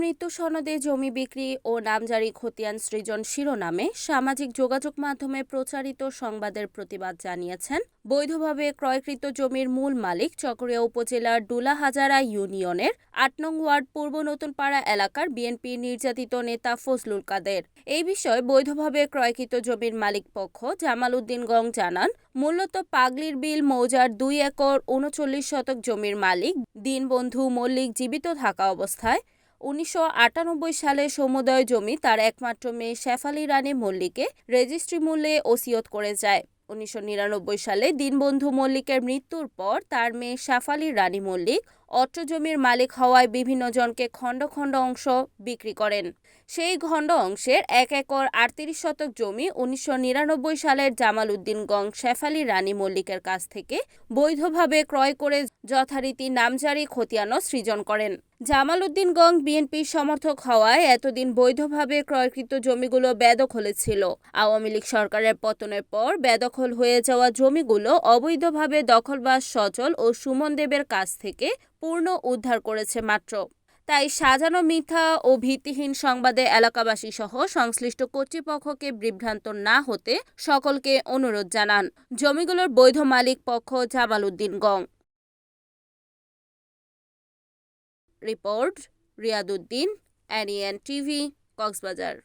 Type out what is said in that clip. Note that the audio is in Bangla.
মৃত্যু সনদে জমি বিক্রি ও নামজারি খতিয়ান সৃজন শিরোনামে সামাজিক যোগাযোগ মাধ্যমে প্রচারিত সংবাদের প্রতিবাদ জানিয়েছেন। বৈধভাবে ক্রয়কৃত জমির মূল মালিক চকরিয়া উপজেলার ডুলাহাজারা ইউনিয়নের আট নং ওয়ার্ড পূর্ব নতুনপাড়া এলাকার বিএনপির নির্যাতিত নেতা ফজলুল কাদের। এই বিষয়ে বৈধভাবে ক্রয়কৃত জমির মালিক পক্ষ জামাল উদ্দিন গং জানান, মূলত পাগলির বিল মৌজার দুই একর উনচল্লিশ শতক জমির মালিক, দীনবন্ধু মল্লিক জীবিত থাকা অবস্থায় উনিশশো আটানব্বই সালে সমুদয় জমি তার একমাত্র মেয়ে শেফালি রানী মল্লিকে রেজিস্ট্রি মূল্যে ওসিয়ত করে যায়। উনিশশো নিরানব্বই সালে দীনবন্ধু মল্লিকের মৃত্যুর পর তার মেয়ে শেফালি রানী মল্লিক অত্র জমির মালিক হওয়ায় বিভিন্ন জনকে খণ্ড খণ্ড অংশ বিক্রি করেন। সেই খণ্ড অংশের এক একর আটত্রিশ শতক জমি উনিশশো নিরানব্বই সালের জামাল উদ্দিন গং শেফালি রানী মল্লিকের কাছ থেকে বৈধভাবে ক্রয় করে যথারীতি নামজারি খতিয়ানো সৃজন করেন। জামাল উদ্দিন গং বিএনপির সমর্থক হওয়ায় এতদিন বৈধভাবে ক্রয়কৃত জমিগুলো বেদখলে ছিল। আওয়ামী লীগ সরকারের পতনের পর বেদখল হয়ে যাওয়া জমিগুলো অবৈধভাবে দখলবাজ সচল ও সুমন দেবের কাছ থেকে পূর্ণ উদ্ধার করেছে মাত্র। তাই সাজানো মিথ্যা ও ভিত্তিহীন সংবাদে এলাকাবাসী সহ সংশ্লিষ্ট কর্তৃপক্ষকে বিভ্রান্ত না হতে সকলকে অনুরোধ জানান। জমিগুলোর বৈধ মালিক পক্ষ জামাল উদ্দিন গং report Riyaduddin NEN TV Cox's Bazar.